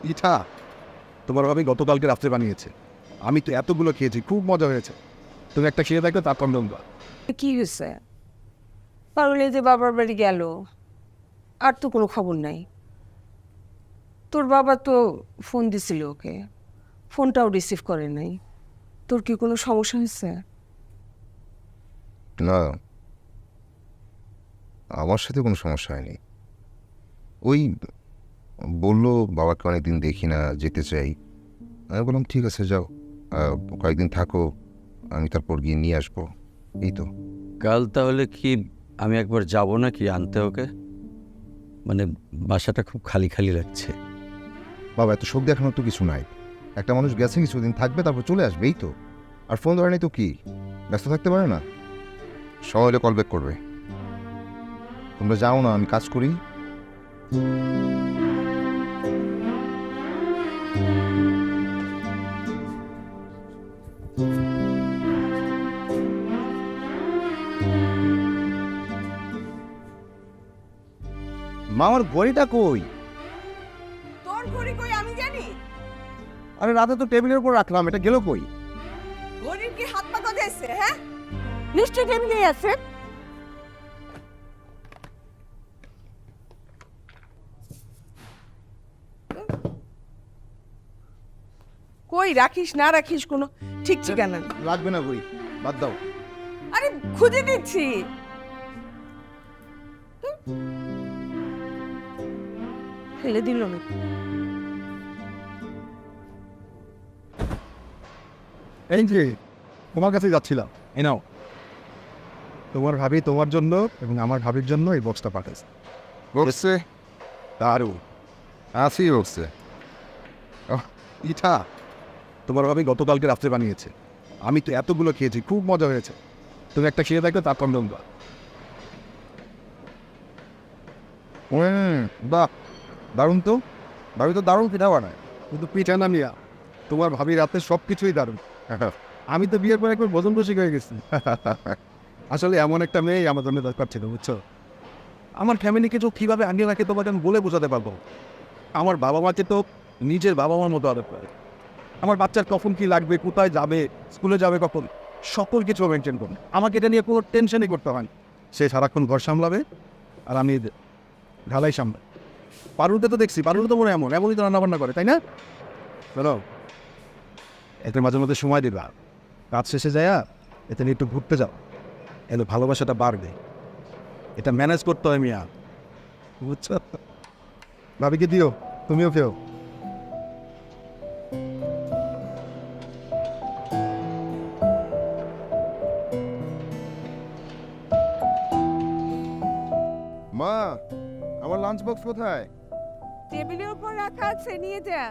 পিঠা তোমার ভাবি গতকালকে রাত্রে বানিয়েছে। আমি তো এতগুলো খেয়েছি খুব মজা হয়েছে। তুমি একটা খেয়ে দেখো তারপর লম্বা কি হয়েছে? পারুলে যে বাবার বাড়ি গেল আর তো কোনো খবর নাই। তোর বাবা তো ফোন দিছিল ওকে ফোনটাও রিসিভ করে নাই। তোর কি কোনো সমস্যা হয়েছে? না আমার সাথে কোনো সমস্যা হয়নি। ওই বলল বাবাকে অনেকদিন দেখি না যেতে চাই। আমি বললাম ঠিক আছে যাও। কয়েকদিন থাকো আমি তারপর গিয়ে নিয়ে আসব। এই তো। কাল তাহলে কি আমি একবার যাব না কি আনতে ওকে? মানে বাসাটা খুব খালি খালি লাগছে। বাবা এত শোক দেখানোর তো কিছু নাই। একটা মানুষ গেছে কিছুদিন থাকবে তারপর চলে আসবে এই তো। আর ফোন ধরে নেই তো কি? ব্যস্ত থাকতে পারে না? সময় হলে কল ব্যাক করবে। তোমরা যাও না আমি কাজ করি। মা আমার ঘড়িটা কই? তোর ঘড়ি কই আমি জানি। আরে রাতে তো টেবিলের উপর রাখলাম এটা গেল কই? ঘড়ির কি হাত পা গজেছে হ্যাঁ? নিশ্চয় টেবিলে আছে। কই রাখিস না রাখিস কোনো ঠিক ঠিকানা নেই। লাগবে না ঘড়ি বাদ দাও। আরে খুঁজে দিচ্ছি। ফেলে দিল না। এই যে তোমার কাছে যাচ্ছিলাম। এই নাও। তোমার ভাবি তোমার জন্য এবং আমার ভাবির জন্য এই বক্সটা পাঠাচ্ছে বলছে দারুণ। আছি বলছে আহ, পিঠা তোমার ভাবি গতকালকে রাত্রে বানিয়েছে। আমি তো এতগুলো খেয়েছি, খুব মজা হয়েছে। তুমি একটা খেয়ে দেখো তারপর লম্বা বাহ, দারুণ তো। ভাবি তো দারুণ পিঠা বানায়। কিন্তু পিঠা না মিয়া, তোমার ভাবি রাতে সব কিছুই দারুণ। আমি তো বিয়ের পর একবার ভোজন রসিক হয়ে গেছি। আসলে এমন একটা মেয়ে আমার জন্য দরকার ছিল, বুঝছ? আমার ফ্যামিলিকে তো কীভাবে আগে রাখে তোমাকে আমি বলে বোঝাতে পারব। আমার বাবা মাকে তো নিজের বাবা মার মতো আদর করে। আমার বাচ্চার কখন কি লাগবে, কোথায় যাবে, স্কুলে যাবে কখন সকল কিছু মেনটেন করবে আমাকে এটা নিয়ে কোনো টেনশনই করতে হয় সে সারাক্ষণ ঘর সামলাবে আর আমি ঢালাই সামলাই। পারুতে তো দেখছি পারুতে তো মনে এমন, এমনই তো রান্নাবান্না করে, তাই না? চলো এতে মাঝে মধ্যে সময় দেবা। কাজ শেষে যায় এতে নিয়ে একটু ঘুরতে যাও। এলে ভালোবাসাটা বাড়বে। এটা ম্যানেজ করতে হয় মিয়া। বুঝছ? ভাবিকে দিও, তুমিও খেও আমার লাঞ্চ বক্স কোথায়? টেবিলের উপর রাখা আছে নিয়ে যা।